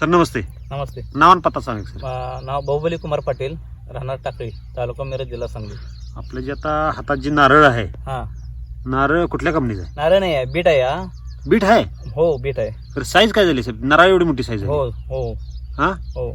Sir नमस्ते. नमस्ते. नाव आणि पत्ता सांगा सर. नाव बाहुबली कुमार पाटील राहणार टाकळी तालुका मिरज जिल्हा सांगली. आपलं जे आता हातात जी नारळ आहे हा. नारळ कुठल्या कंपनीचं नारळ नाही आहे बीट आहे हा. बीट आहे? हो बीट आहे. तर साईज काय झाली साहेब? नारळ एवढी मोठी साईज हो आहे. हो हा. हो?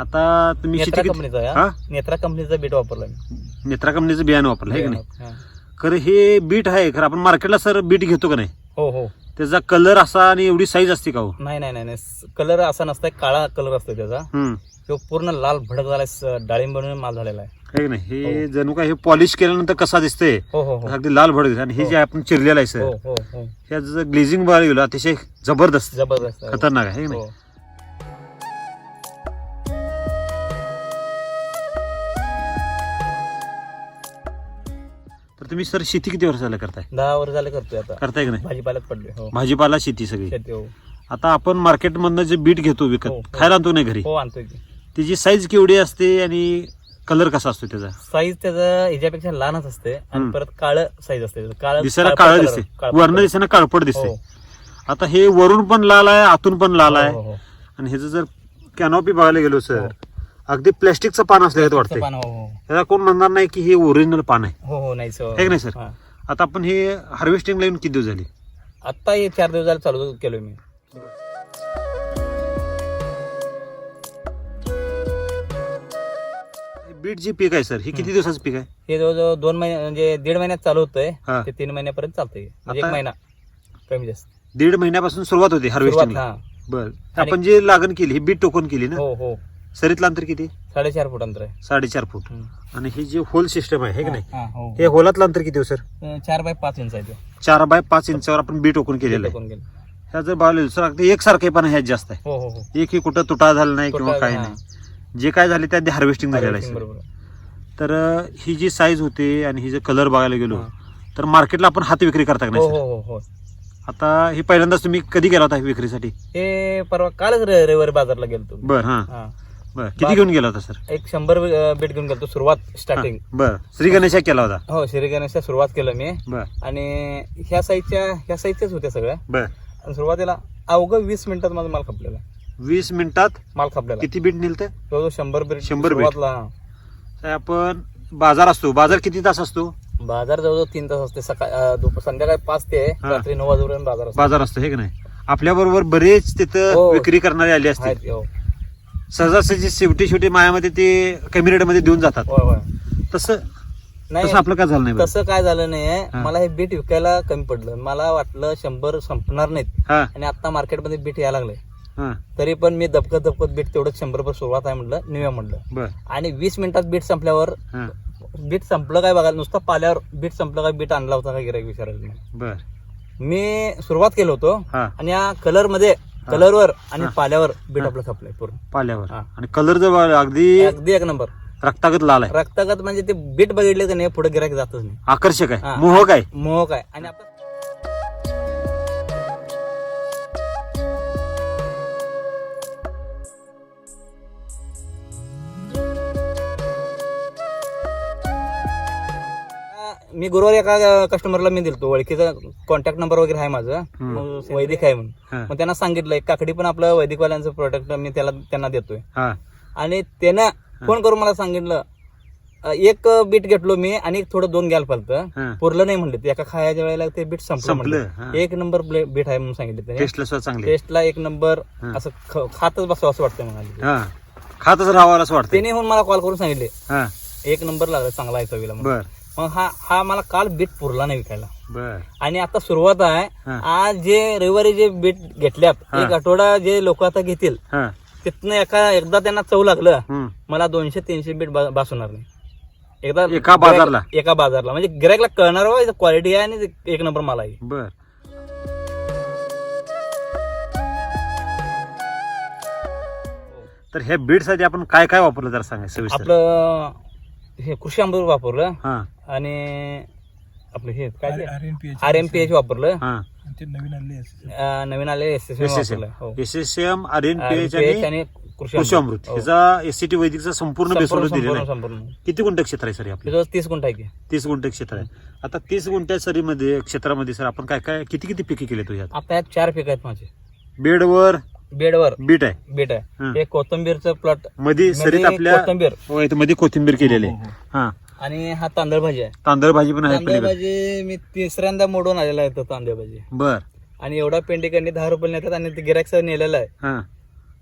आता तुम्ही नेत्रा शेती किती- कंपनीचा आहे हा? हा? नेत्रा कंपनीचा बीट वापरला मी. नेत्रा कंपनीचं बियाणं वापरलं आहे की नाही? हा. खरं हे बीट आहे खरं आपण मार्केटला सर बीट घेतो का नाही? हो हो. त्याचा कलर असा आणि एवढी साईज असते का हो? नाही नाही नाही नाही. कलर असा नसतंय काळा कलर असतो त्याचा. हम्म. तो पूर्ण लाल भडक झालाय डाळिंब माल झालेला आहे. की नाही हे जणू काय हे पॉलिश केल्यानंतर कसा दिसते हो हो हो. अगदी लाल भडक आणि हे जे आपण चिरलेलं आहे हो सर हो हो. ह्याचं ग्लेझिंग बघायला गेलो अतिशय जबरदस्त. जबरदस्त आहे. खतरनाक आहे है की नाही. हो. तुम्ही सर शेती किती वर्षाला करताय? दहा वर्ष झाले करतोय आता. करताय की नाही? भाजीपाल्यात हो. भाजीपाला शेती सगळी. शेती हो. आता आपण मार्केटमधनं जे बीट घेतो विकत हो, हो. खायला आणतो नाही घरी? हो आणतोय की. त्याची साईज केवढी असते आणि कलर कसा असतो त्याचा? साईज त्याचं ह्याच्यापेक्षा लहानच असते आणि हम्म. परत काळ साईज असते. काळ दिसायला काळं दिसते. वर्ण दिसायला काळपट दिसते. आता हे वरून पण लाल आहे आतून पण लाल आहे. आणि ह्याचं जर कॅनॉपी बघायला गेलो सर अगदी प्लॅस्टिकचं पान वाटतंय. हो हो. त्याला कोण म्हणणार नाही की हे ओरिजिनल पान आहे. हो. हो नाही सर की नाही सर? आता आपण हे हार्वेस्टिंग लावून किती दिवस झाली? आता हे चार दिवस झाले चालू केलोय मी. बीट जे पीक आहे सर हे किती दिवसाचं पीक आहे? हे जवळजवळ दोन महिने म्हणजे दीड महिन्यात चालू होतंय. हा. ते तीन महिन्यापर्यंत चालतंय. म्हणजे एक आता- महिना. कमी जास्त. दीड महिन्यापासून सुरुवात होते सुरुवात हार्वेस्टिंगला हा. बर. आणि- आपण जे लागण केली ही बीट टोकन केली ना? हो हो. सरीतलं अंतर किती साडेचार फूट अंतर आहे साडेचार फूट. आणि हे जे होल सिस्टम आहे हे की नाही हा, हो. होलातलं अंतर किती हो सर अं, चार बाय पाच इंच आहे ते. चार बाय पाच इंचावर आपण बीट टोकन केलेलं आहे गेलं. ह्या जर बघायला गेलं, सर अगदी एकसारखेपणा ह्यात जास्त आहे हो हो हो एकही कुठं तुटा झाला नाही किंवा तुटा- हा. नाही जे काय झाले त्या हार्वेस्टिंग झालेलं आहे. बरोबर तर अं, ही जी साईज होते आणि ही जे कलर बघायला गेलो. तर मार्केटला आपण हात विक्री करता का हो नाही हो? हो हो आता हे पहिल्यांदाच तुम्ही कधी गेला होता विक्रीसाठी हे परवा कालच रे- रविवारी बाजारला गेलतो बर हा हा बर. किती घेऊन गेला होता सर? एक शंभर बेट घेऊन गेलतो सुरुवात स्टार्टिंग बर. श्री गणेशा केला होता. हो श्री गणेशच्या सुरुवात केलं मी. बर. आणि ह्या साईजच्या ह्या साईजच्याच होत्या सगळ्या. बर. आणि सुरुवातीला अवघं वीस मिनिटात माझा माल खपलेला. वीस मिनिटात माल खपलेला. किती बीट नेलते? जवळजवळ शंभर बेट शंभर बेट. सुरुवातला. तर आपण बाजार असतो. बाजार किती तास असतो? बाजार जवळजवळ तीन तास असते. सकाळ दुपार संध्याकाळी पाच ते हा. रात्री नऊ वाजेपर्यंत बाजार असतो. बाजार असतो हे की नाही? आपल्या बरोबर बरेच तिथं हो. विक्री करणारे आले असतील. आहेत, हो. सहजासहजी शेवटी शेवटी मायामध्ये ते कमी रेटमध्ये देऊन जातात. होय होय. तसं नाही तसं आपलं काय झालं नाही बरं. तसं काय झालं नाही हा. मला हे बीट विकायला कमी पडलं. मला वाटलं शंभर संपणार नाहीत. हा. आणि आता मार्केटमध्ये बीट यायला लागले. हा. तरी पण मी दबकत दबकत बीट तेवढं शंभर रुपये सुरुवात आहे म्हटलं निव्या म्हटलं. बर. आणि वीस मिनिटात बीट संपल्यावर हा. बीट संपलं काय बघायला नुसतं पाल्यावर बीट संपलं काय बीट आणला होता का गिरायक विचारायला. बर. मी सुरुवात केलं होतं हा. आणि या कलरमध्ये कलरवर आणि. पाल्यावर बीट. आपलं खपलंय पूर्ण. पाल्यावर. हा. आणि कलर जर अगदी अगदी एक नंबर. रक्तागत लाल आहे. रक्तागत म्हणजे ते बीट बघितले का नाही पुढे गिरायक जातच नाही. आकर्षक हा. आहे मोहक आहे. मोहक आहे. आणि आपण मी गुरुवार एका कस्टमरला मी दिलतो ओळखीचा कॉन्टॅक्ट नंबर वगैरे आहे माझं. मग वैदिक आहे म्हणून. मग त्यांना सांगितलं एक काकडी पण आपलं वैदिकवाल्यांचं प्रोडक्ट मी त्याला त्यांना देतोय. हा. आणि त्यानं फोन करून मला सांगितलं एक बीट घेतलो मी आणि थोडं दोन घ्यायला हा. पुरलं नाही म्हणले ते. एका खायच्या वेळेला ते बीट संपलं. एक नंबर बीट आहे म्हणून सांगितलं टेस्टला एक नंबर. असं खातच बसावं असं वाटतं म्हणाले खातच राहावं असं वाटतं त्याने म्हणून मला कॉल करून सांगितले. एक नंबर लागला चांगला आहे चवीला मग हा हा मला काल बीट पुरला नाही विकायला. बर. आणि आता सुरुवात आहे. हा. आज जे रविवारी जे बीट घेतल्यात हा. एक आठवडा जे लोक आता घेतील हा. तिथनं एका एकदा त्यांना चव लागलं. मला दोनशे तीनशे बीट बा- भासवणार नाही. एकदा एका बाजारला? एका बाजारला. म्हणजे गिरायकला कळणार हो, क्वालिटी आहे आणि एक नंबर माल आहे. बर. तर ह्या बीडसाठी आपण काय काय वापरलं जरा सांगा सविस्तर. आपलं हे कृषी अमृत वापरलं हा. आणि आपलं हे काय. आर एम पी एच वापरलं. हा. नवीन. अं, आले एस एम वापरलं हो. S S M R N P H आणि आणि कृषी अमृत हो. ह्याचा एस सी टी वैदिकचा संपूर्ण संपूर्ण दिलेला संपूर्ण आहे. संपूर्ण. किती गुंठ क्षेत्र आहे सर हे आपलं? त्याच्यावर तीस गुंठ आहे की. तीस गुंठ क्षेत्र आहे. आता तीस गुंठ्या सरीमध्ये क्षेत्रामध्ये सर आपण काय काय किती किती पिके केले तो यात? आता यात चार पीक आहेत माझे. बेडवर बेडवर. बीट आहे. बीट आहे. हं. हे कोथंबीरचं प्लॉट. मध्ये सरीत आपल्या कोथंबीर. हो, इथं मध्ये कोथिंबीर केलेली हो, आहे. हो, हा. आणि हा तांदळ भाजी आहे. तांदळ भाजी पण आहे तांदळ पलीकडे. भाजी मी तिसऱ्यांदा मोडून आलेला आहे तो तांदळ भाजी. बर. आणि एवढा पेंडिकांनी दहा रुपये नेतात आणि ते गिरायक सर नेलेलं आहे. हा.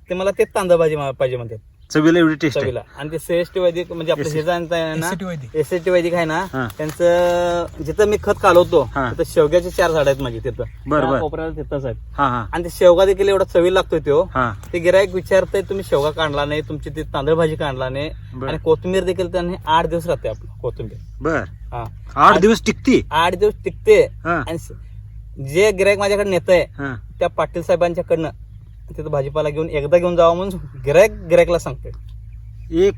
ते मला तेच तांदळ भाजी मा- पाहिजे म्हणतात. चवीला एवढी टेस्ट आहे. चवीला. आणि ते श्रेष्ठ वैदिक म्हणजे आपलं हे जाणतं आहे ना एस टी वैदिक. आहे ना हा. त्यांचं जिथं मी खत कालवतो हा. तिथं शेवग्याचे चार झाड आहेत माझी तिथं. बर, त्या बर. कोपऱ्याला तिथंच आहेत. हा हा. आणि ते शेवगा देखील एवढा चवी लागतोय तो. हा. ते गिरायक विचारतंय तुम्ही शेवगा काढला नाही तुमची ती तांदळ भाजी काढला नाही. बर. आणि कोथिंबीर देखील त्यांनी आठ दिवस राहते आपलं कोथिंबीर. बर. हा. आठ दिवस टिकते? आठ दिवस टिकते. हा. आणि स- जे गिरायक माझ्याकडे नेत आहे हा. त्या पाटील साहेबांच्याकडनं तिथं भाजीपाला घेऊन एकदा घेऊन जावा म्हणून गिरायक गिरायकला सांगते एक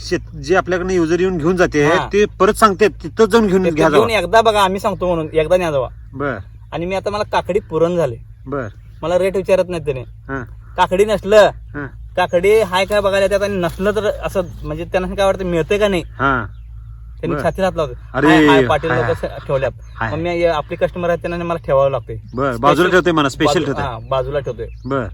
शेत जे आपल्याकडे युजर येऊन घेऊन जाते हा. ते परत सांगते तिथं जाऊन घेऊन घ्या घेऊन जावं. एकदा बघा आम्ही सांगतो म्हणून एकदा न्या जावा. बर. आणि मी आता मला काकडी पुरण झाले. बर. मला रेट विचारत नाही त्याने. हा. काकडी नसलं हा. काकडी हाय काय बघायला येतात आणि नसलं तर असं म्हणजे त्यांना काय वाटतं मिळतंय का नाही? हा. त्यांनी बर. छातीला हात लावतो अरे, हाय, हाय, पाटील हाय, लोक ठेवल्यात. हाय. मग मी आपली कस्टमर आहेत त्यांना मला ठेवावं लागते बर बाजूला ठेवते मला स्पेशल ठेवते बाजूला ठेवतोय. बर.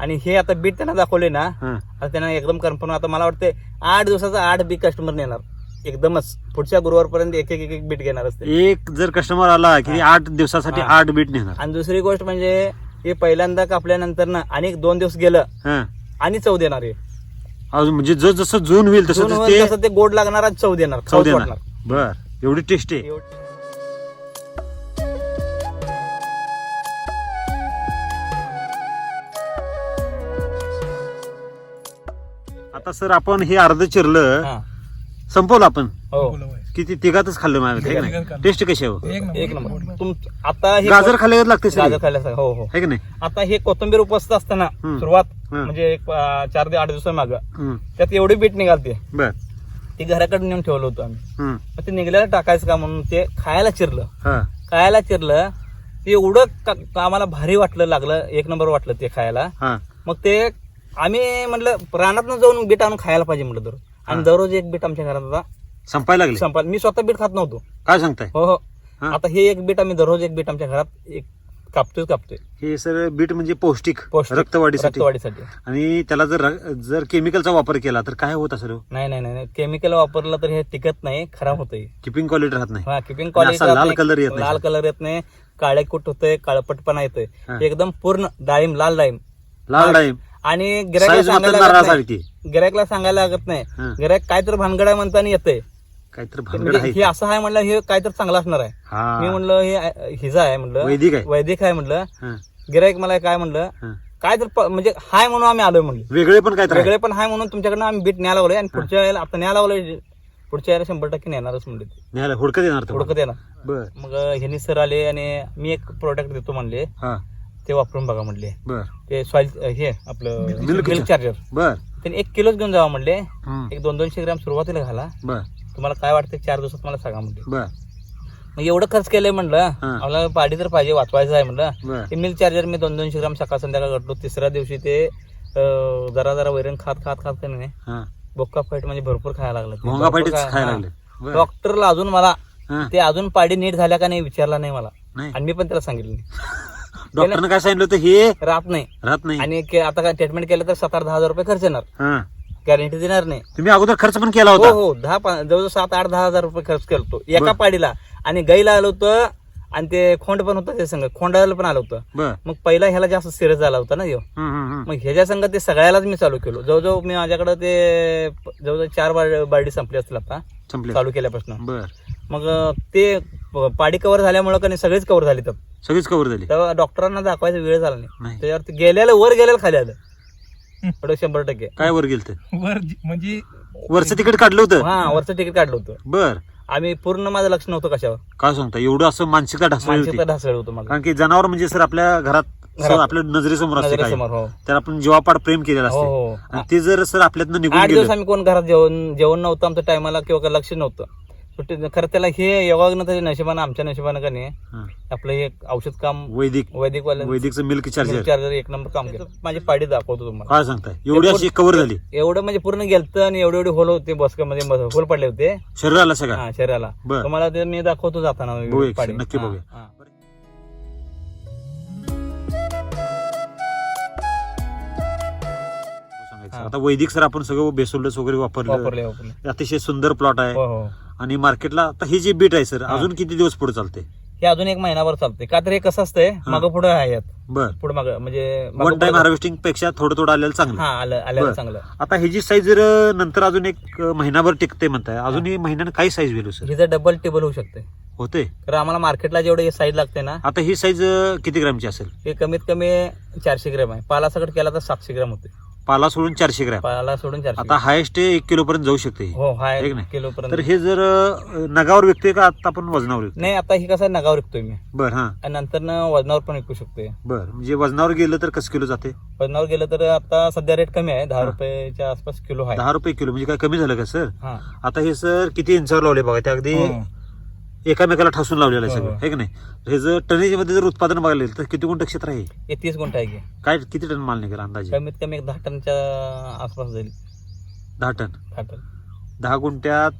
आणि हे आता बीट त्यांना दाखवले ना हा. आता त्यांना एकदम कन्फर्म आता मला वाटतं आठ दिवसाचा आठ बी कस्टमर नेणार. एकदमच. पुढच्या गुरुवारपर्यंत एक एक एक एक बीट घेणार असते एक जर कस्टमर आला की आठ दिवसासाठी हा. आठ बीट नेणार. आणि दुसरी गोष्ट म्हणजे हे पहिल्यांदा कापल्यानंतर ना आणि एक दोन दिवस गेलं हा. आणि चव देणार हे. अजून म्हणजे जस जसं जून होईल तसं दोन तसं ते गोड लागणार आणि चव देणार चव खाऊच देणार. वाटणार. बर. एवढी टेस्ट आहे. एवढं- आता सर आपण हे अर्ध चिरलं. हा. संपवलं आपण? हो. किती तिघातच खाल्लं माझ्या टेस्ट कशी आहे हो? एक नंबर. तुम आता हे गाजर खाल्ल्यावर लागते सर गाजर सांगा. हो हो. आहे की नाही? आता हे कोथिंबीर उपस्थित असताना हम्म. सुरुवात हम्म. म्हणजे एक अं, चार ते आठ दिवसा माग हम्म. त्यात एवढी बीट निघालते. बर. ती घराकडे नेऊन ठेवलं होतं आम्ही. हम्म. मग ते निघल्याला टाकायचं का म्हणून ते खायला चिरलं. हा. खायला चिरलं ते एवढं का- आम्हाला भारी वाटलं लागलं एक नंबर वाटलं ते खायला. हा. मग ते आम्ही म्हटलं रानात जाऊन बीट आणून खायला पाहिजे म्हटलं दररोज आणि दररोज एक बीट आमच्या घरात आता संपायला लागले? संपायला मी स्वतः बीट खात नव्हतो. काय सांगताय? हो हो. हा. आता हे एक बीट आम्ही दररोज एक बीट आमच्या घरात एक कापतोय कापतोय. हे सर बीट म्हणजे पौष्टिक पौष्टिक. रक्तवाढीसाठी. रक्तवाढीसाठी. आणि त्याला जर जर केमिकलचा वापर केला तर काय होत असेल नाही नाही नाही केमिकल वापरलं तर हे टिकत नाही खराब होतंय. किपिंग क्वालिटी राहत नाही. हा किपिंग असा लाल color येत नाही. लाल कलर येत नाही. काळे कुट होतंय काळपटपणा येतोय. हा. एकदम पूर्ण डाळिंब लाल डाळिंब. लाल डाळिंब. आणि गिरायकला सांगायला लागत नारळासारखी नाही. गिरायकला सांगायला लागत नाही. हा. गिरायक काय तर भानगड म्हणताना येतंय. काहीतरी भानगड म्हणजे आहे. हे असं आहे म्हणलं हे काय तर चांगलं असणार आहे. मी हा म्हणलं हे हिजा आहे म्हणलं वैदिक आहे. वैदिक आहे म्हणलं. हा, गिरायक मला काय म्हणलं हा. काय तर प- म्हणजे हाय म्हणून आम्ही आलोय म्हणलं. वेगळे पण काय वेगळे पण हाय म्हणून तुमच्याकडनं आम्ही बीट न्यायला लागलोय आणि पुढच्या वेळेला आता न्यायला लागलोय पुढच्या वेळेला शंभर टक्के नेणारच म्हणले ते. न्यायला हुडकत येणार तो हुडकत येणार. बर. मग ह्यांनी सर आले आणि मी एक प्रोडक्ट देतो म्हणले. हा. ते वापरून बघा म्हणले. बर. ते सॉइल हे आपलं Milk मिल्क चार्जर बर. त्यांनी एक किलोच घेऊन जावा म्हणले. हम्म. एक दोन दोनशे ग्रॅम सुरुवातीला घाला. बर. तुम्हाला काय वाटतं चार दिवसात मला सांगा म्हणले बर. मग एवढं खर्च केलंय म्हणलं हा. मला पाडी तर पाहिजे वाचवायचं आहे म्हणलं. बर. ते मिल्क चार्जर मी दोन दोनशे ग्राम सकाळ संध्याकाळ घटलो तिसऱ्या दिवशी ते अं, जरा जरा वैरण खात खात खात का नाही हा. बोक्का फाईट म्हणजे भरपूर खायला लागलं. ते. भोंगा भरपूर फाईटच खा- खायला हा. लागले. बर. डॉक्टरला अजून मला हा. ते अजून पाडी नीट झाल्या का नाही विचारला नाही मला. नाही. आणि मी पण त्याला सांगितलं नाही. डॉक्टरनं काय सांगितलं होतं हे? राहत नाही. राहत नाही. आणि के- आता काय ट्रीटमेंट केलं तर सात आठ दहा हजार रुपये खर्च येणार. हा. गॅरंटी देणार नाही. तुम्ही अगोदर खर्च पण केला हो होता. हो दहा पा- जवळजवळ सात आठ दहा हजार रुपये खर्च केलतो एका. पाडीला. आणि गाईला आलं होतं आणि ते खोंड पण होतं ते संघ खोंडाला पण आलं होतं. बर. मग पहिला ह्याला जास्त सिरियस झाला होता ना ह्यो हम्म, हम्म, हम्म. मग ह्याच्या संघ ते सगळ्यालाच मी चालू केलो. जवळजवळ मी माझ्याकडे ते प- जवळजवळ चार बार- बारडी संपली असतील आता. संपले चालू केल्यापासून. बर. मग अं, ते प- पाडी कव्हर झाल्यामुळे का नाही सगळेच कव्हर झाले तर सगळीच कव्हर झाली. तेव्हा डॉक्टरांना दाखवायचा वेळ झाला नाही. नाही. त्याच्यावरती गेल्याला वर गेल्याला खाली आलं. एवढं शंभर टक्के. काय वर गेलं वर म्हणजे वरचं तिकीट काढलं होतं? हा वरचं तिकीट काढलं होतं. बर. आम्ही पूर्ण माझं लक्ष नव्हतं कशावर. काय सांगता एवढं असं मानसिकता ढासळली होती. मानसिकता ढासळ होतं कारण की जनावर म्हणजे सर आपल्या घरात घरात. सर आपल्या नजरेसमोर असते काय नजरेसमोर हो. त्याला आपण जीवापाड प्रेम केलेलं हो असते हो. आणि ते जर सर आपल्यातनं निघून आठ दिवस गेलं आम्ही कोण घरात जेवण जेवण नव्हतं आमच्या टायमाला किंवा काही लक्ष नव्हतं. सुट्टी खरं त्याला हे योगाग्न त्याच्या नशिबानं आमच्या नशिबानं का नाही हा. आपलं हे औषध काम वैदिक वैदिक वैदिकचं मिल्क चार्जर चार्जर एक नंबर काम केलं. माझी पाडी दाखवतो तुम्हाला. काय सांगताय? एवढी अशी कव्हर झाली. एवढं म्हणजे पूर्ण गेलतं आणि एवढे एवढे होल होते बसकामध्ये होल पडले होते. शरीराला सगळं? हा शरीराला. बर. तुम्हाला ते मी दाखवतो जाताना बघूया, पाडी. नक्की हा, बघूया. हा. आता वैदिक सर आपण सगळं बेसोल्डस वगैरे वापरलं. वापरले वापरले. अतिशय सुंदर प्लॉट आहे. हो हो. आणि मार्केटला आता ही जी बीट आहे सर. अजून किती दिवस पुढे चालते? हे अजून एक महिनाभर चालते. का तर हे कसं असतंय मागं पुढं आहे यात. बर. पुढं माग म्हणजे मागं वन टाइम पुढं- हार्वेस्टिंगपेक्षा थोडं थोडं आलेलं चांगलं. हा आलं आलं बरं. चांगलं. आता ही जी साईज जर नंतर अजून एक महिनाभर टिकते म्हणताय अजून ही. महिन्यानं काही साईज वेलू सर हिचं डबल टेबल होऊ शकते. होते. कारण आम्हाला मार्केटला जेवढे साईज लागते ना आता ही साईज किती ग्रॅमची असेल? हे कमीत कमी चारशे ग्रॅम आहे. पाला सकट केला तर सातशे ग्रॅम होते. पाला सोडून चारशे ग्रॅम. पाला सोडून चारशे आता हायेस्ट एक किलो पर्यंत जाऊ शकते ही. हो हा एक नाही. किलो पर्यंत तर हे जर अं, नगावर विकतोय का? आता आपण वजनावर विकतो नाही आता ही कसं आहे, नगावर विकतोय मी. बर हा. आणि नंतर ना वजनावर पण विकू शकतोय. बर म्हणजे वजनावर गेलं तर कसं किलो जाते? वजनावर गेलं तर आता सध्या रेट कमी आहे दहा हा. रुपयाच्या आसपास किलो आहे. दहा रुपये किलो म्हणजे काय कमी झालं का सर? हा. आता हे सर किती इंचावर लावले बघा ते अगदी हो. एकामेकाला ठासून लावलेलं आहे सगळं. हो. हे की नाही? हे जर टनेजमध्ये जर उत्पादन बघायला गेलं तर किती गुंठ क्षेत्र आहे हे? तीस गुंठ आहे की. काय किती टन माल निघेल अंदाजे? कमीत कमी एक दहा टनच्या आसपास जाईल. दहा टन? दहा टन. दहा गुंठ्यात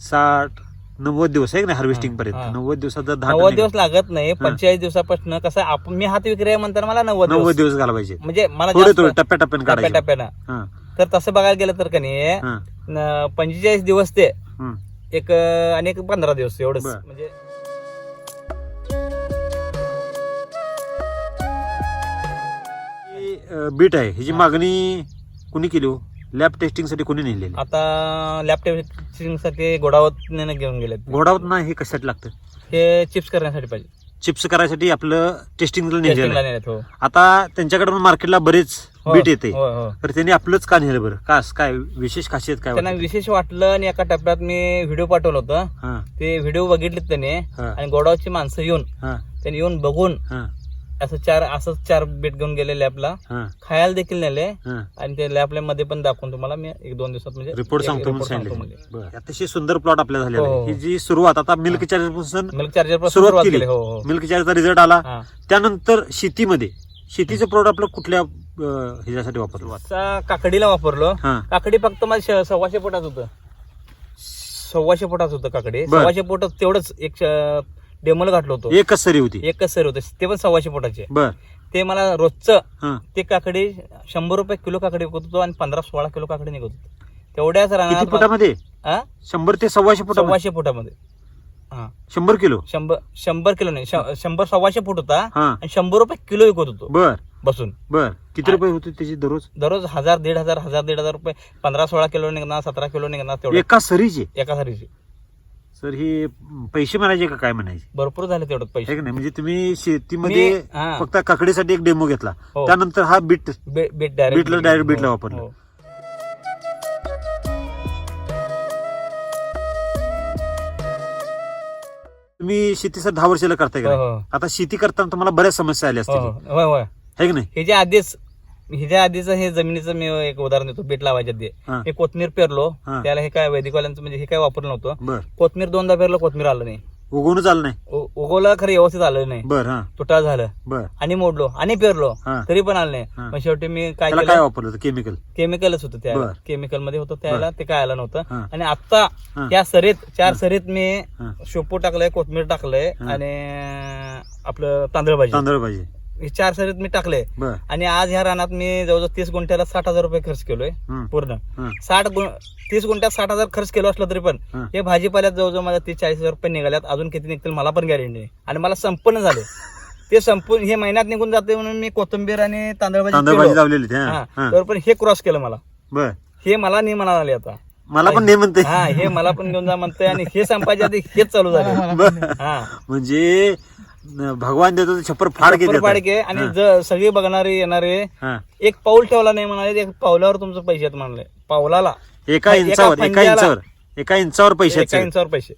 साठ नव्वद दिवस आहे की नाही हार्वेस्टिंग हा. पर्यंत? नव्वद दिवसात जर दहा नव्वद टन दिवस लागत नाही पंचेचाळीस दिवसापासून कसं आपण मी हात विक्री आहे म्हणताना मला नव्वद. नव्वद दिवस. दिवस घालवायचे म्हणजे मला थोडे जास्त- थोडे टप्प्याटप्प्याने काढायचे. टप्प्याटप्प्यानं. हा. तर तसं बघायला गेलं तर का नाही हा. न- पंचेचाळीस दिवस ते हम्म. एक आणि एक पंधरा दिवस एवढंच. बरं. म्हणजे ही, अं, बीट आहे. हिची मागणी कुणी केली हो? लॅब टेस्टिंगसाठी कोणी नेलेली? आता लॅपटॉपसाठी गोडावत घेऊन गेलेत. घोडावत नाही हे कशासाठी लागतं? हे चिप्स करण्यासाठी पाहिजे. चिप्स करायसाठी आपलं टेस्टिंगला नेलेलं टेस्टिंगला आहे नेलेत हो. आता त्यांच्याकडे पण मार्केटला बरेच हो, बीट येते. हो, हो. तर त्यांनी आपलंच का नेलं बरं? का काय विशेष खासियत काय त्यांना वाटते? विशेष वाटलं आणि एका टप्प्यात मी व्हिडिओ पाठवलं होतं. हा. ते व्हिडिओ बघितलेत त्याने. हा. आणि गोडावची माणसं येऊन हा. त्यांनी येऊन बघून हा. असं चार असंच चार बेट घेऊन गेले लॅबला हा. खायला देखील नेले. हा. आणि ते लॅबला मध्ये पण दाखवून तुम्हाला मी एक दोन दिवसात म्हणजे रिपोर्ट एक सांगतो report सांगतो म्हणजे. अतिशय सुंदर प्लॉट आपल्या झालेला हो, आहे. हो. ही. जी सुरुवात आता मिल्क चार्जरपासून मिल्क चार्जरपासून सुरुवात सुरुवात केली. केली. हो हो. मिल्क चार्जरचा रिझल्ट आला. हा. त्यानंतर शेतीमध्ये शेतीचं प्लॉट आपलं कुठल्या अं, ह्याच्यासाठी वापरलं? सा- काकडीला वापरलो. हा. काकडी फक्त माझ्या श- सव्वाशे फुटात होतं. सव्वाशे फुटात होतं काकडी. बर. सव्वाशे फुटात तेवढंच एक डेमोला घातलं होतं. एकच सरी होती. एकच सर होते. ते पण सव्वाशे फुटाचे बर. ते मला रोजचं हा. ते काकडी शंभर रुपये किलो काकडी विकत होतो आणि पंधरा सोळा किलो काकडी निघत होतो. तेवढ्याच राहणार फुटामध्ये? हा? शंभर ते सव्वाशे फुटामध्ये? सव्वाशे फुटामध्ये. हा. शंभर किलो? शंभर शंभर किलो नाही. शंभर सव्वाशे फूट होता हा. आणि शंभर रुपये किलो विकत होतो. बर. बसून. बर. किती रुपये होते त्याची दररोज? दररोज हजार दीड हजार हजार दीड हजार रुपये. पंधरा सोळा किलो निघणार सतरा किलो निघणार तेवढं. एका सरीचे? एका सारीचे. सर हे पैसे म्हणायचे का काय म्हणायचे भरपूर झाले तेवढं है पैसे की नाही म्हणजे तुम्ही शेतीमध्ये मी- हा. फक्त काकडीसाठी एक डेमो घेतला हो. त्यानंतर हा बीट बे- बीट डायरेक्ट बीटला direct बीटला वापरलं. हो. तुम्ही शेतीचं दहा वर्षाला करताय का हो, नाही? आता शेती करताना तुम्हाला बऱ्याच समस्या आल्या असतील हो. है की नाही आधीच ह्याच्या आधीच हे जमिनीचं मी एक उदाहरण देतो बीट लावायच्या आधी हा. हे कोथमीर पेरलो हा. त्याला हे काय वैदिकवाल्यांचं म्हणजे हे काय वापरलं नव्हतं. बर. कोथमीर दोनदा पेरलं कोथमीर आलं नाही. उगवून चाललं नाही? उ- उगवलं खरं व्यवस्थित आलं नाही. बर हा. तुटाळ झालं. बर. आणि मोडलो आणि पेरलो हा. तरी पण आलं नाही. मग शेवटी मी काय त्याला काय केलं वापरलं केमिकल. केमिकलच होतं त्याला. बर. केमिकलमध्ये होतं त्याला ते काय आलं हा. नव्हतं आणि आता हा. या सरीत चार सरीत मी हा. शेपू टाकलंय कोथमीर टाकलंय. आणि आपलं तांदळ भाजी तांदळ पाहिजे हे चार सरीत मी टाकले. बर. आणि आज ह्या रानात मी जवळजवळ तीस गुंठ्याला साठ हजार रुपये खर्च केलोय हम्म. पूर्ण. हा. साठ तीस गुंठ्यात साठ हजार खर्च केलो असलं तरी पण हा. हे भाजीपाल्यात जवळजवळ माझ्या तीस चाळीस हजार रुपये निघाल्यात. अजून किती निघतील मला पण गॅरंटी नाही. आणि मला संपन्न झाले. ते संपून हे महिन्यात निघून जाते म्हणून मी कोथिंबीर आणि तांदळ भाजी तांदळ केलो. भाजी लावलेली पण हे क्रॉस केलं मला. बर. हे मला नाही म्हणाला आले आता. मला पण नाही म्हणते. हा हे मला पण घेऊन जा म्हणतंय आणि हे संपायच्या आधी हेच चालू झालं. बर. हा. म्हणजे भगवान देतो ते छप्पर फाड घेत पाडके आणि ज- सगळे बघणारे येणारे हा. एक पाऊल ठेवला नाही म्हणाले एक पावलावर तुमचं पैसे आहेत म्हणले. पावलाला. एका एका इंचावर एका पंजाला- इंचावर एका इंचावर पैसे एका इंचावर पैसे.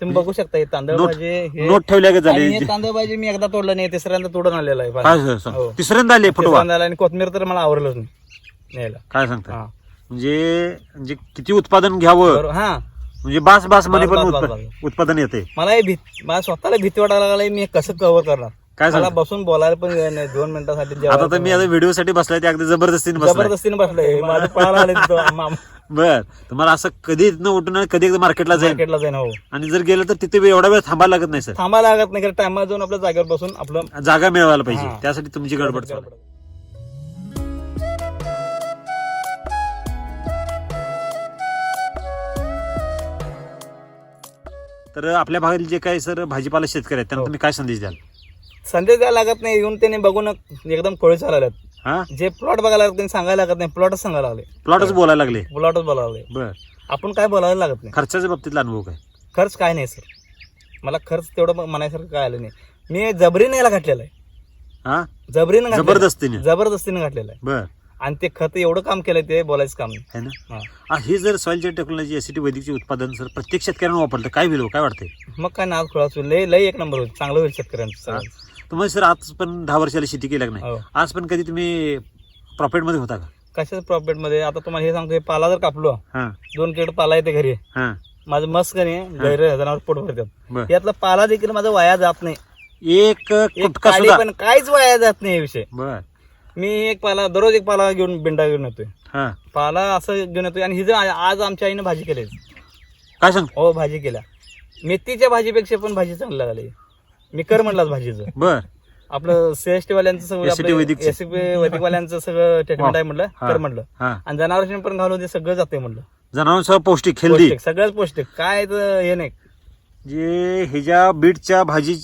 तुम्ही बघू शकता हे तांदळ नोट भाजी हे नोट ठेवल्या का आणि झाले हे तांदळ भाजी मी एकदा तोडलं नाही तिसऱ्यांदा तोडून आलेला आहे. काय हो. तिसऱ्यांदा आले तिसऱ्यांदा आला आणि कोथमीर तर मला आवरलंच नाही न्यायला. काय सांगता हा. म्हणजे म्हणजे किती उत्पादन घ्यावं? बरोबर हा. म्हणजे बास बासमध्ये पण बास, उत्प- बास, बास. उत्पादन येते. मला हे भीत मला स्वतःला भीती वाटायला लागली मी हे कसं कव्हर करणार? काय मला सांगता? बसून बोलायला पण वेळ नाही दोन मिनिटासाठी आता तर मी आता व्हिडिओ साठी बसलाय ते अगदी जबरदस्तीने बसलाय. जबरदस्तीने बसलोय माझं पळायला आले तिथं माम- बर तुम्हाला असं कधी इथनं उठून कधी एकदा मार्केटला जाईल मार्केटला जाईन हो. आणि जर गेलं तर तिथे एवढा वेळ थांबायला लागत नाही सर. थांबायला लागत नाही कारण टायमाला जाऊन आपल्या जागेवर बसून आपलं जागा मिळवायला पाहिजे. हा. त्यासाठी तुमची गडबड चालू आहे. तर आपल्या भागातील जे काही सर भाजीपाला शेतकरी आहेत त्यांना हो. तुम्ही काय संदेश द्याल? संदेश द्यायला लागत नाही येऊन त्याने बघून एकदम खोळे चालले हा? जे प्लॉट बघायला लागत त्यांनी सांगायला लागत नाही प्लॉटच सांगायला लागले. प्लॉटच बोलायला लागले? प्लॉटच बोलायला लागले. बर. आपण काय बोलायला लागत नाही. खर्चाच्या बाबतीतला अनुभव काय? खर्च काय नाही सर. मला खर्च तेवढं म्हणायसारखं काय आलं नाही. मी जबरीने याला घातलेलं आहे. हा? जबरीनं घातलेलं. जबरदस्तीने? जबरदस्तीने घातलेलं आहे. बर. आणि ते खत एवढं काम केलंय ते बोलायचं काम नाही. है ना? हा. जर सॉइल टेक्नॉलॉजी एसीटी वैदिकचे उत्पादन सर प्रत्येक शेतकऱ्यांना वापरलं काय होईल हो? काय वाटतंय? मग काय नाद खुळा होईल. लय लय एक नंबर होईल. चांगलं होईल शेतकऱ्यांचं सगळं. तुम्हाला सर आज पण दहा वर्षाला शेती केल्या का नाही? हो. आज पण कधी तुम्ही प्रॉफिटमध्ये होता का? कशाच प्रॉफिटमध्ये आता तुम्हाला हे सांगतो हे पाला जर कापलो हा. दोन किलो पाला येते घरी. हा. माझं मस्त का नाही गैर जनावर पोट भरतात बर. यातला पाला देखील माझा वाया जात नाही. एक एक कुटका काडी सुद्धा. पण काहीच वाया जात नाही हे विषय. बर. मी एक पाला दररोज एक पाला घेऊन बिंडा घेऊन येतोय. हा. पाला असं घेऊन येतोय आणि हिचं आज आमच्या आईनं भाजी केली. काय सांग? हो भाजी केल्या. मेथीच्या भाजीपेक्षा पण भाजी चांगली लागली. मी कर म्हटलाच भाजीचं. बर. आपलं सीएसटी वाल्यांचं सगळं. एसपी वैदिकवाल्यांचं सगळं ट्रीटमेंट आहे म्हटलं. कर म्हटलं. आणि जनावरांशी पण घालून ते सगळं जाते म्हटलं. जनावरांसह पौष्टिक हेल्दी पौष्टिक सगळंच पौष्टिक. काय हे नाही. जे ह्याच्या बीटच्या भाजी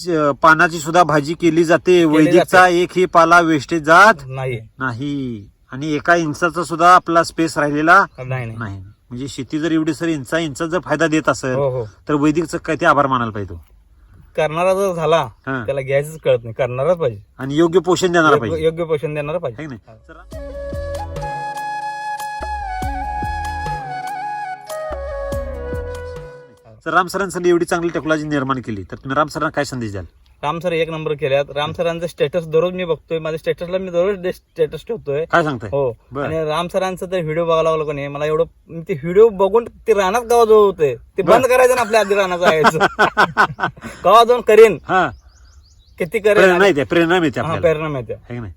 पानाची सुद्धा भाजी केली जाते वैदिकचा एकही पाला वेस्टेज जात नाही. नाही. आणि एका इंचाचा सुद्धा आपला स्पेस राहिलेला नाही नाही. म्हणजे शेती जर एवढी सर इंचा इंचा जर फायदा देत असेल हो हो. तर वैदिकचं काय ते आभार मानायला पाहिजे तो. करणारा जर झाला हा. त्याला घ्यायचंच कळत नाही. करणारच पाहिजे. आणि योग्य पोषण देणारा पाहिजे. योग्य पोषण देणारा है पाहिजे तर राम सरांसाठी एवढी चांगली टेक्नॉलॉजी निर्माण केली तर तुम्ही राम सरांना काय संदेश द्याल? राम सर एक नंबर केल्यात. राम सरांचं स्टेटस दररोज मी बघतोय. माझ्या स्टेटसला मी दररोज स्टेटस ठेवतोय. काय सांगताय? हो. बरं. आणि राम सरांचं तर व्हिडिओ बघायला लागलो का नाही? मला एवढं मी ते व्हिडिओ बघून ते रानात गावा जवळ होते. ते बंद करायचं ना आपल्या आधी रानात जायचं गावा जाऊन करेन. हा. किती करेन? प्रेरणा येते प्रेरणा मिळते हा आपल्याला. प्रेरणा मिळते है की नाही?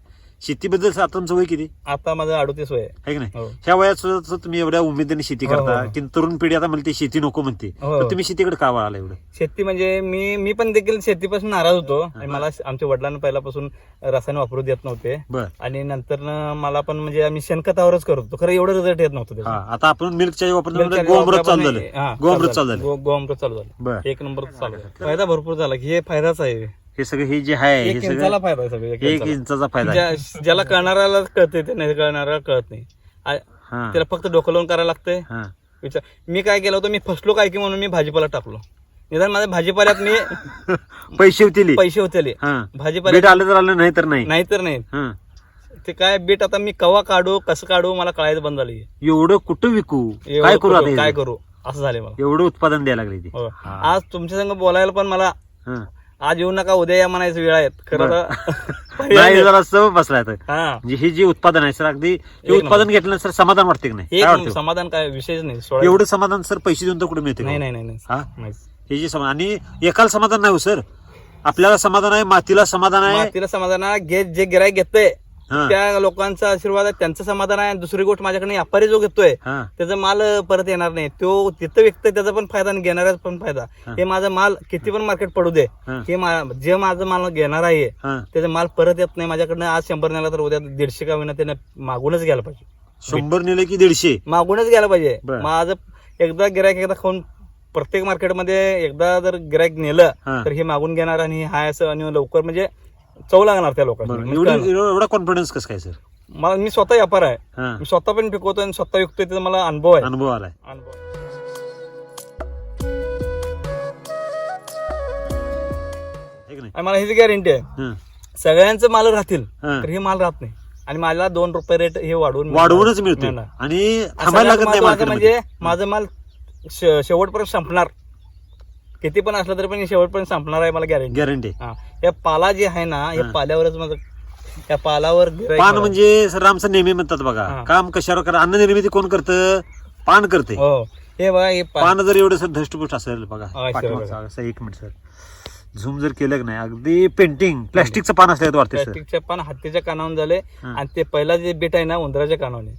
शेतीबद्दल आता तुमचं वय किती? आता माझं अडोतीस वय आहे. की नाही? हो. ह्या वयात सुद्धा तुम्ही एवढ्या उमेदीने शेती हो, करता हो. की तरुण पिढी आता म्हणते शेती नको म्हणते. हो. तर तुम्ही शेतीकडे का वळाला एवढं? शेती म्हणजे मी मी पण देखील शेतीपासून नाराज होतो. आणि मला आमच्या वडिलांना पहिल्यापासून रसायन वापरू देत नव्हते. बर. आणि नंतर मला पण म्हणजे आम्ही शेणखतावरच करत होतो. खरं एवढं रिझल्ट येत नव्हतं त्याचं. हा आता आपण मिल्क चाय वापरतो मिरच्या गोमृत चालू झालं. हा, गोमृत चालू झालं. गो- गोअमृत चालू झालं. बर. एक नंबर चालू झालं. फायदा भरपूर झाला की हे फायदाच आहे. हे सगळं हे जे आहे हे एक सगळं फायदा आहे सगळं एक एक इंचाला. इंचाचा फायदा आहे. ज्या- ज्याला कळणाऱ्याला कळते ते नाही कळणाऱ्याला कळत नाही. आ- हा. त्याला फक्त डोकं लावून करायला लागतंय. हा. विचार मी काय केलं होतं मी फसलो काय की म्हणून मी भाजीपाला टाकलो. निदान माझ्या भाजीपाल्यात मी पैसे होतील. पैसे होते हा. बीट आलं तर आलं नाही तर नाही. नाही तर नाही. हा. ते काय बीट आता मी कवा काढू कसं काढू मला कळायचं बंद झाली एवढं कुठं विकू? काय करू आता काय? करू? असं झाले मला. एवढं उत्पादन द्यायला लागले ती. हो. हा. आज तुमच्या संग बोलायला पण मला हा. आज येऊ नका उद्या या म्हणायचं वेळ आहेत खरं. तर- नाही जरा सव बसलाय तर. हा. म्हणजे हे जे उत्पादन आहे सर अगदी हे. उत्पादन घेतलं सर समाधान वाटते की नाही? काय एक वाटतं? समाधान काय विषयच नाही सोळा एवढं समाधान सर पैसे देऊन तर कुठे मिळते नाही? नाही नाही नाही हा? नाहीच. हे जे समाधान आणि एकाला समाधान नाही हो सर. आपल्याला समाधान आहे मातीला समाधान आहे. मातीला समाधान आहे घे जे गिराय घेतोय हा. त्या लोकांचा आशीर्वाद आहे त्यांचं समाधान आहे दुसरी गोष्ट माझ्याकडे व्यापारी जो घेतोय हा. त्याचा माल परत येणार नाही. तो तिथं विकतोय त्याचा पण फायदा आणि घेणाऱ्याचा पण फायदा. हे. माझा माल किती पण मार्केट पडू दे हा. हे मा- जे माझं माल घेणार आहे हा. त्याचा माल परत येत नाही. माझ्याकडनं आज शंभर नेला तर उद्या दीडशे का होईना त्याने मागूनच घ्यायला पाहिजे. शंभर नेले की दीडशे? मागूनच घ्यायला पाहिजे. बरं. माझं एकदा गिरायक एकदा खाऊन प्रत्येक मार्केटमध्ये एकदा जर गिरायक नेलं हा. तर हे मागून घेणार आणि हाय असं आणि लवकर म्हणजे चव लागणार त्या लोकांना एवढी कॉन्फिडन्स कसं काय सर मला मी स्वतः व्यापार आहे. हा. मी स्वतः पण पिकवतोय आणि स्वतः विकतोय त्याचा मला अनुभव आहे. अनुभव आलाय. अनुभव. है की नाही? आणि मला हीच गॅरंटी आहे. हा. सगळ्यांचं माल राहतील हा. तर हे माल राहत नाही. आणि मला दोन रुपये रेट हे वाढवून वाढवूनच मिळते मिळणार. आणि सगळ्यात नाही मार्केटमध्ये म्हणजे माझं माल शे- शेवटपर्यंत संपणार. किती पण असलं तरी पण हे शेवटपर्यंत संपणार आहे मला गॅरंटी गॅरंटी हा. या पाला जे आहे ना या हा. पाल्यावरच माझं या पालावर गिऱ्हाईक पान. म्हणजे सर नेहमी म्हणतात बघा हा. काम कशावर करा अन्न निर्मिती कोण करतं? पान करते. हो. हे बघा हे पान जर एवढं सर धष्टपुष्ट असेल बघा हा, पाठीमागचं बघा. असं एक मिनिट सर. झूम जर केलं की नाही अगदी पेंटिंग प्लॅस्टिकचं पान असल्यात वाटते सर. प्लास्टिकचे पान हत्तीच्या कानावून झाले हा. आणि ते पहिला जे बीट आहे ना उंदराच्या कानावने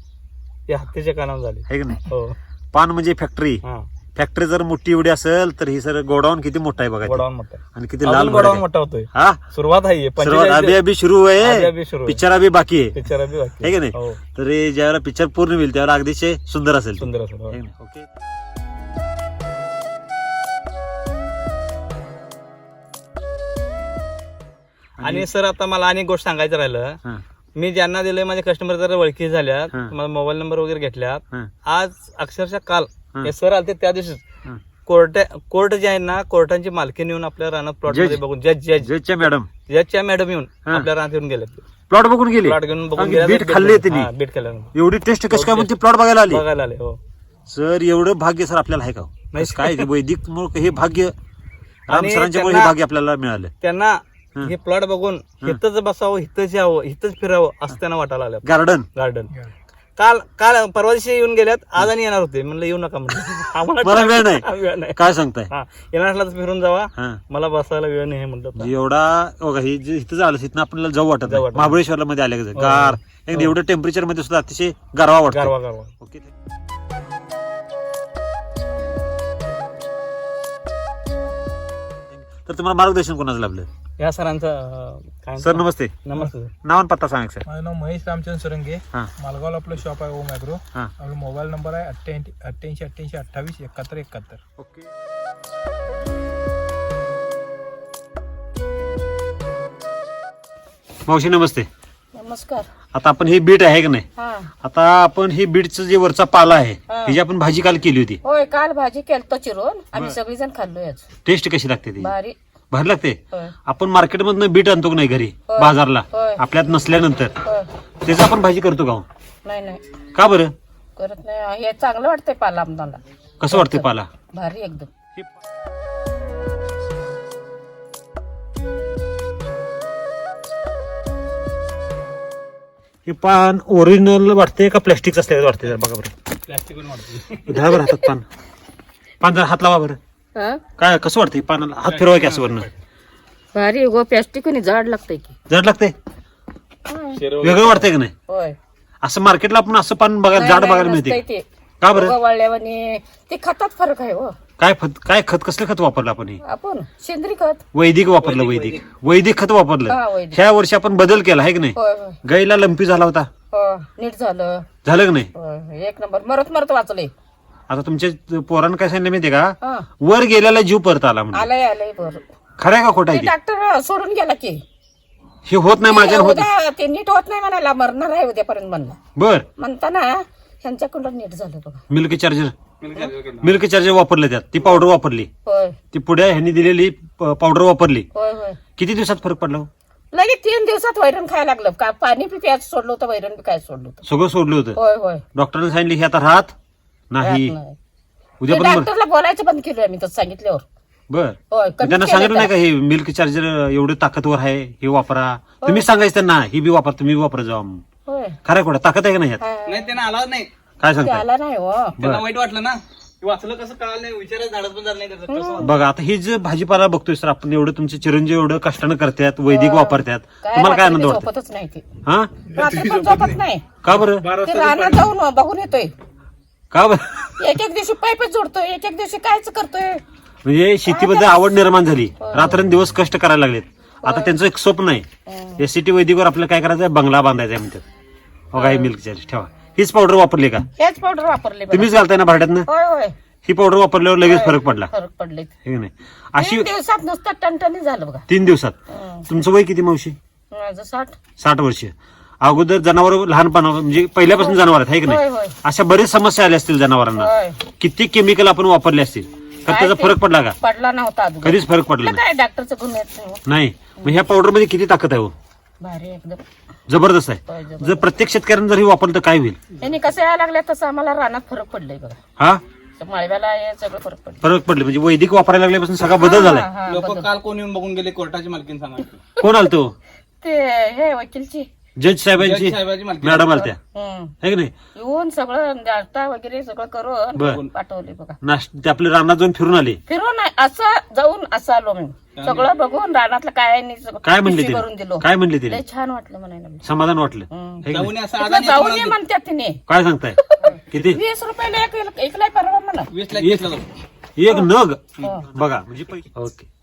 ते हत्तीच्या कानावर झाले आहे की नाही? हो. पान म्हणजे फॅक्टरी हा. फॅक्टरी जर मोठी एवढी असेल तर ही सर गोडाऊन किती मोठा आहे बघा गोडाऊन मोठा आणि किती लाल गोडाऊन मोठा होतोय. हा? सुरुवात आहे सुरुवात अभी अभी सुरू आहे. पिक्चर अभी बाकी आहे. पिक्चर अभी बाकी आहे. की नाही? हो. तर ज्यावेळेला पिक्चर पूर्ण होईल त्यावेळेला अगदीशे सुंदर असेल सुंदर असेल हो. ओके आणि सर आता मला अनेक गोष्ट सांगायचं राहिलं. मी ज्यांना दिले माझे कस्टमर जर ओळखी झाल्यात मला मोबाईल नंबर वगैरे घेतल्यात आज अक्षरशः काल हा. सर आलते त्या दिवशीच. कोर्ट कोर्ट जे आहे ना कोर्टांची मालकी येऊन आपल्या रानात प्लॉट जज. मध्ये बघून जज जज जजच्या मॅडम जजच्या मॅडम येऊन हा. आपल्या रानात येऊन गेले प्लॉट बघून गेली प्लॉट घेऊन बघून गेल्या, बीट खाल्ले त्यांनी हा, बीट खाल्ल्यानंतर. एवढी टेस्ट कशी काय म्हणते प्लॉट बघायला आली बघायला आले हो सर एवढं भाग्य सर आपल्याला आहे का? नाही. काय वैदिक मुळे हे भाग्य राम हे भाग्य आपल्याला मिळालं त्यांना हा. हे प्लॉट बघून इथंच बसावं इथंच यावं इथंच फिरावं असं त्यांना वाटायला आलं गार्डन गार्डन काल काल परवा दिवशी येऊन गेल्यात आज आणि येणार होते. म्हणलं येऊ नका म्हणलं. मला वेळ नाही. हा, वेळ नाही. काय सांगताय? हा येणार असला तर फिरून जावा. हा. मला बसायला वेळ नाही हे म्हणतात म्हणजे एवढा बघा हे जे इथं झालं इथं आपल्याला जाऊ वाटत जाऊ नाही. वाटत नाही. महाबळेश्वरला मध्ये आले हो. गार. एकदम एवढं टेम्परेचरमध्ये सुद्धा अतिशय गारवा वाटतो गारवा गारवा. ओके. तर तुम्हाला मार्गदर्शन कोणाचं लाभलं? या सरांचं काय सर नमस्ते. नमस्ते सर. नाव आणि पत्ता सांगा सर माझं नाव महेश रामचंद्र सुरंगे. हा. मालगावला आपलं शॉप आहे ओम ॲग्रो हा. आपला मोबाईल नंबर आहे अठ्ठ्याऐंशी अठ्ठ्याऐंशी अठ्ठ्याऐंशी अठ्ठावीस एकाहत्तर एकाहत्तर. ओके. मावशी नमस्ते. नमस्कार. आता आपण ही बीट आहे का नाही? हा. आता आपण ही बीटचं जे वरचा पाला आहे हा. ही जी आपण भाजी काल केली होती. होय काल भाजी केलतो चिरून. आम्ही सगळीजण खाल्लोय आज. टेस्ट कशी लागते ती? भारी भारी लागते होय. आपण मार्केटमधनं बीट आणतो का नाही घरी? होय. बाजारला. होय. आपल्यात नसल्यानंतर. होय. त्याचं आपण भाजी करतो का हो? नाही नाही. का बरं? करत नाही. हे चांगलं वाटतंय पाला आमदाला कसं वाटतं पाला? भारी एकदम. हे पान ओरिजिनल वाटते का प्लॅस्टिक असल्याचं वाटते जरा बघा बरं. प्लास्टिक वाटते धरा बरं हातात पान. पान जरा हात लावा बरं. हा? काय कसं वाटतंय? पानाला हात फिरवा की असं वरनं? भारी गो प्लॅस्टिक जाड लागतंय की. जड लागते होय. वेगळं वाटतंय का नाही? होय. असं मार्केटला आपण असं पान बघायला जाड बघायला मिळते का? बरं? वाळल्यावानी ते खतात फरक आहे हो. काय खत काय खत कसलं खत वापरलं आपण हे? आपण सेंद्री खत. वैदिक वापरलं वैदिक वैदिक. खत हा, वापरलं वैदिक. ह्या वर्षी आपण बदल केला आहे की नाही? होय होय. गाईला लंपी झाला होता. हो नीट झालं. झालं की नाही? होय. एक नंबर मरत मरत वाचले आता तुमच्या पोरानं काय सांगितलं माहितीये का? हा. वर गेल्याला जीव परत आला म्हणजे आलंय आलंय बरं खरंय का खोटा आहे डॉक्टर सोडून गेला की. हे होत नाही माझ्या होत. उद्या ते नीट होत नाही म्हणाला मरणार आहे उद्यापर्यंत म्हणला. बर. म्हणताना ह्यांच्याकडून नीट झालं बघा. Milk charger. मिल्क चार्जर वापरले त्यात. ती पावडर वापरली. होय. ती पुढे ह्यांनी दिलेली पावडर वापरली. होय होय. किती दिवसात फरक पडला हो? लगेच तीन दिवसात वैरण खायला लागलं. का पाणी बी प्यायचं सोडलं होतं वैरण बी काय सोडलं होतं? सगळं सोडलं होतं. होय होय. डॉक्टरने सांगितले हे आता राहत नाही. उद्या पण डॉक्टरला बोलायचं बंद केलं आम्ही तसं सांगितल्यावर. बर. होय कमी त्यांना केलं सांगितलं नाही. का हे मिल्क चार्जर एवढं ताकदवर आहे हे वापरा. तुम्ही सांगायचं त्यांना ही बी वापरा तुम्ही वापरा. होय. खरं खोटा ताकद आहे का नाही यात? हा. नाही त्यांना आलाच नाही. काय ते सांगताय आला नाही हो. त्यांना वाईट वाटलं ना. ते वाचलं कसं कळालं नाही विचारायचं झाडच पण झालं नाही त्याचं कसं बघा आता हे जे भाजीपाला बघतोय सर आपण एवढं तुमचे चिरंजीव एवढं कष्टानं करतात वैदिक वापरतात. काय तुम्हाला काय रात्री आनंद वाटतो? झोपतच नाही ते. हा? रात्री पण झोपत नाही. का बरं? ते रानात जाऊन बघून येतोय. का बरं? एक एक दिवशी पाईपच जोडतोय एक एक दिवशी कायच करतोय? म्हणजे शेतीबद्दल आवड निर्माण झाली. रात्रंदिवस कष्ट करायला लागलेत. आता त्यांचं एक स्वप्न आहे. एस सी टी वैदिकवर आपल्याला काय करायचं बंगला बांधायचा आहे म्हणतात बघा ही मिल्क चार्ज ठेवा. हीच पावडर वापरली का? हेच पावडर वापरले बघा. तुम्हीच घालताय ना भाड्यातनं? होय होय. ही पावडर वापरल्यावर लगेच फरक पडला. फरक पडले हे की नाही? अशी तीन दिवसात नुसतं टणटणी झालं बघा. तीन दिवसात. हं. तुमचं वय किती मावशी? माझं साठ. साठ वर्ष. अगोदर जनावर लहानपणा म्हणजे पहिल्यापासून जनावर आहेत है की होय नाही अशा बरेच समस्या आल्या असतील जनावरांना. होय. किती केमिकल आपण वापरले असतील? तर काय त्याचा ते? फरक पडला का? पडला नव्हता अजून कधीच फरक पडला काय डॉक्टरचं गुण येत नाही हो. नाही. मग ह्या पावडरमध्ये किती ताकद आहे हो? भारी एकदम. जबरदस्त आहे. जबरदस्त. जर प्रत्येक शेतकऱ्यानं जर हे वापरलं तर काय होईल? यांनी कसं यायला लागल्या तसं आम्हाला रानात फरक पडलाय बघा. हा? तर माळव्याला हे सगळं फरक पडलं. फरक पडले. म्हणजे वैदिक वापरायला लागल्यापासून सगळा बदल झालाय हा, हा, लोक बदल. काल कोण येऊन बघून गेले? कोर्टाची मालकीन सांगायची कोण आलतो ते हे वकीलची. जज साहेबांची. जज साहेबाची मालकी. मॅडम आलत्या. हं. है की नाही? येऊन सगळं नाश्ता वगैरे सगळं बर. करून पाठवले बघा. नाश ते आपल्या रानात जाऊन फिरून आले. फिरून नाही, असं जाऊन असं आलो मी सगळं बघून रानातलं काय आहे नाही सगळं काय म्हणले पिशवी ते करून दिलो. काय म्हणले ते लय छान वाटलं म्हणायला मी. समाधान वाटलं. है की नाही? जाऊन असं तिथं अदानी जाऊन तुम्हाला ये म्हणतात तिने. काय सांगताय? किती? वीस रुपयाला एक एकलाय परवा म्हणा वीस लाख घेतलं जाऊ. एक नग. हो. बघा म्हणजे ओके.